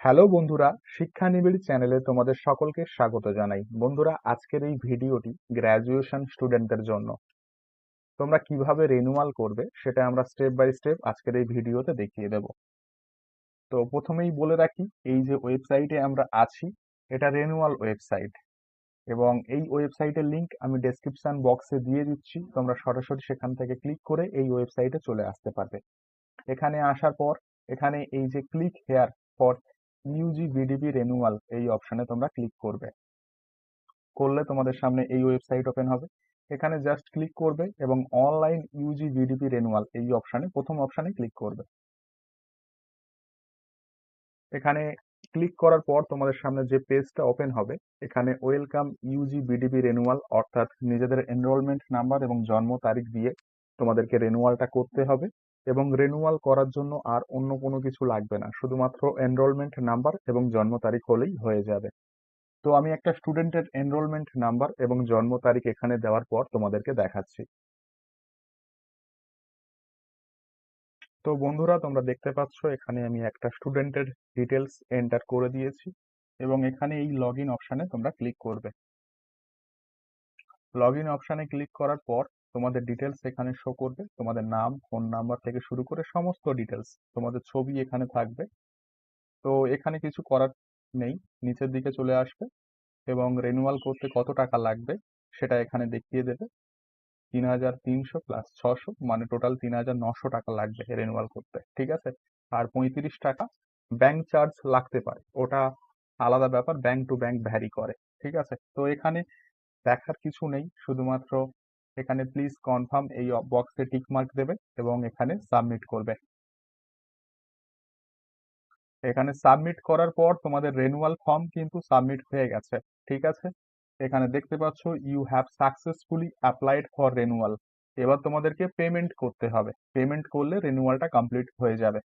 Hello বন্ধুরা, শিক্ষা নিবিড় চ্যানেলে তোমাদের সকলকে স্বাগত জানাই। বন্ধুরা, আজকের এই ভিডিওটি গ্র্যাজুয়েশন স্টুডেন্টদের জন্য। তোমরা কীভাবে রেনুয়াল করবে সেটা আমরা স্টেপ বাই স্টেপ আজকের এই ভিডিওতে দেখিয়ে দেব। তো প্রথমেই বলে রাখি, এই যে ওয়েবসাইটে আমরা আছি, এটা রেনুয়াল ওয়েবসাইট এবং এই ওয়েবসাইটের লিংক আমি ডেসক্রিপশন বক্সে দিয়ে দিচ্ছি। তোমরা সরাসরি সেখান থেকে ক্লিক করে এই ওয়েবসাইটে চলে আসতে পারবে। এখানে আসার পর, এখানে এই যে click here for UG VDP renewal এই অপশনে তোমরা ক্লিক করবে। করলে তোমাদের সামনে এই ওয়েবসাইট ওপেন হবে। এখানে জাস্ট ক্লিক করবে এবং অনলাইন ইউজি ভিডিপি রেনুয়াল এই অপশনে প্রথম অপশনে ক্লিক করবে। এখানে ক্লিক করার পর তোমাদের সামনে যে পেজটা ওপেন হবে, এখানে ওয়েলকাম ইউজি বিডিপি রেনুয়াল অর্থাৎ নিজেদের এনরোলমেন্ট নাম্বার এবং জন্ম তারিখ দিয়ে তোমাদেরকে রেনুয়ালটা করতে হবে। এবং রেনুয়াল করার জন্য আর অন্য কোনো কিছু লাগবে না। শুধুমাত্র এনরোলমেন্ট নাম্বার এবং জন্ম তারিখ হলেই হয়ে যাবে। তো আমি একটা স্টুডেন্টের এনরোলমেন্ট নাম্বার এবং জন্ম তারিখ এখানে দেওয়ার পর তোমাদেরকে দেখাচ্ছি। তো বন্ধুরা, তোমরা দেখতে পাচ্ছ, এখানে আমি একটা স্টুডেন্টের ডিটেলস এন্টার করে দিয়েছি এবং এখানে এই লগ ইন অপশানে তোমরা ক্লিক করবে। লগ ইন অপশানে ক্লিক করার পর তোমাদের ডিটেলস এখানে শো করবে। তোমাদের নাম ফোন নাম্বার থেকে শুরু করে সমস্ত ডিটেলস তোমাদের ছবি এখানে থাকবে। তো এখানে কিছু করার নেই, নিচের দিকে চলে আসবে এবং রেনুয়াল করতে কত টাকা লাগবে সেটা এখানে দেখিয়ে দেবে। তিন হাজার তিনশো প্লাস ছশো মানে টোটাল তিন হাজার নশো টাকা লাগবে রেনুয়াল করতে, ঠিক আছে? আর পঁয়ত্রিশ টাকা ব্যাংক চার্জ লাগতে পারে, ওটা আলাদা ব্যাপার ব্যাংক টু ব্যাংক ভ্যারি করে, ঠিক আছে? তো এখানে দেখার কিছু নেই, শুধুমাত্র এখানে প্লিজ কনফার্ম এই বক্সে টিক মার্ক দেবে এবং এখানে সাবমিট করবে। এখানে সাবমিট করার পর তোমাদের রেনুয়াল ফর্ম কিন্তু সাবমিট হয়ে গেছে, ঠিক আছে? এখানে দেখতে পাচ্ছ you have successfully applied for renewal এবার তোমাদেরকে পেমেন্ট করতে হবে। পেমেন্ট করলে রেনুয়ালটা কমপ্লিট হয়ে যাবে।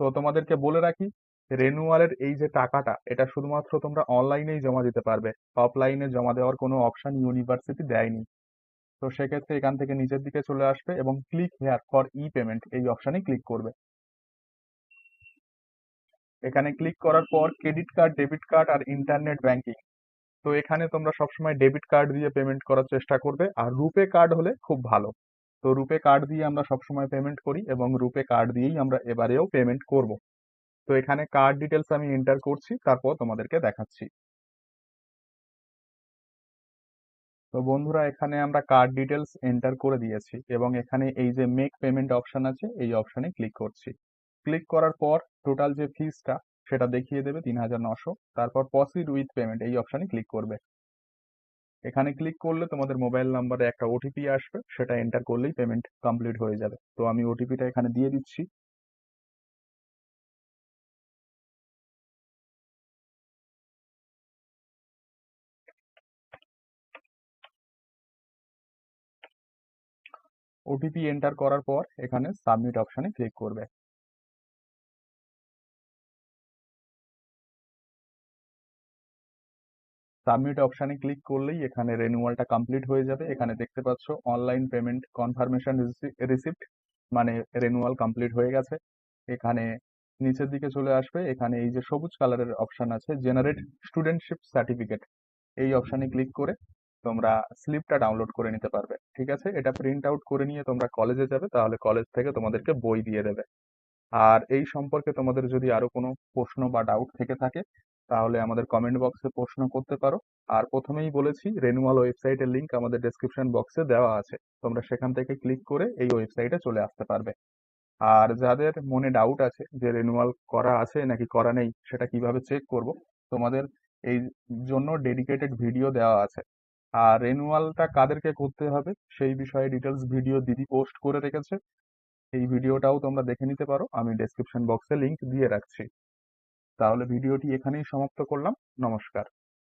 তো তোমাদেরকে বলে রাখি রেনুয়ালের এই যে টাকাটা, এটা শুধুমাত্র তোমরা অনলাইনেই জমা দিতে পারবে। অফলাইনে জমা দেওয়ার কোনো অপশন ইউনিভার্সিটি দেয়নি। তো সেক্ষেত্রে এখান থেকে নিচের দিকে চলে আসবে এবং click here for e payment এই অপশনে ক্লিক করবে। এখানে ক্লিক করার পর ক্রেডিট কার্ড ডেবিট কার্ড আর ইন্টারনেট ব্যাংকিং তো এখানে তোমরা সবসময় ডেবিট কার্ড দিয়ে পেমেন্ট করার চেষ্টা করবে আর রুপে কার্ড হলে খুব ভালো। তো রুপে কার্ড দিয়ে আমরা সবসময় পেমেন্ট করি এবং রুপে কার্ড দিয়েই আমরা এবারেও পেমেন্ট করব। তো এখানে কার্ড ডিটেলস আমি এন্টার করছি, তারপর তোমাদেরকে দেখাচ্ছি। তো বন্ধুরা, এখানে আমরা কার্ড ডিটেলস এন্টার করে দিয়েছি এবং এখানে এই যে মেক পেমেন্ট অপশন আছে, এই অপশনে ক্লিক করছি। ক্লিক করার পর টোটাল যে ফিজটা সেটা দেখিয়ে দেবে তিন হাজার নশো তারপর প্রসিড উইথ পেমেন্ট এই অপশনে ক্লিক করবে। এখানে ক্লিক করলে তোমাদের মোবাইল নাম্বারে একটা ওটিপি আসবে, সেটা এন্টার করলেই পেমেন্ট কমপ্লিট হয়ে যাবে। তো আমি ওটিপিটা এখানে দিয়ে দিচ্ছি। ওটিপি এন্টার করার পর এখানে সাবমিট অপশানে ক্লিক করবে। সাবমিট অপশানে ক্লিক করলেই এখানে রেনুয়ালটা কমপ্লিট হয়ে যাবে। এখানে দেখতে পাচ্ছ অনলাইন পেমেন্ট কনফার্মেশন রিসিপ্ট মানে রেনুয়াল কমপ্লিট হয়ে গেছে। এখানে নিচের দিকে চলে আসবে। এখানে এই যে সবুজ কালারের অপশন আছে জেনারেট স্টুডেন্টশিপ সার্টিফিকেট এই অপশানে ক্লিক করে তোমরা স্লিপটা ডাউনলোড করে নিতে পারবে, ঠিক আছে? এটা প্রিন্ট আউট করে নিয়ে তোমরা কলেজে যাবে, তাহলে কলেজ থেকে তোমাদেরকে বই দিয়ে দেবে। আর এই সম্পর্কে তোমাদের যদি আরও কোনো প্রশ্ন বা ডাউট থেকে থাকে, তাহলে আমাদের কমেন্ট বক্সে প্রশ্ন করতে পারো। আর প্রথমেই বলেছি রেনুয়াল ওয়েবসাইটের লিংক আমাদের ডেসক্রিপশন বক্সে দেওয়া আছে। তোমরা সেখান থেকে ক্লিক করে এই ওয়েবসাইটে চলে আসতে পারবে। আর যাদের মনে ডাউট আছে যে রেনুয়াল করা আছে নাকি করা নেই, সেটা কীভাবে চেক করব, তোমাদের এই জন্য ডেডিকেটেড ভিডিও দেওয়া আছে। আর রেনুয়ালটা কাদেরকে করতে হবে? সেই বিষয়ে ডিটেলস ভিডিও দিদি পোস্ট করে রেখেছে। এই ভিডিওটাও তোমরা দেখে নিতে পারো। আমি ডেসক্রিপশন বক্সে লিংক দিয়ে রাখছি। তাহলে ভিডিওটি এখানেই সমাপ্ত করলাম। নমস্কার।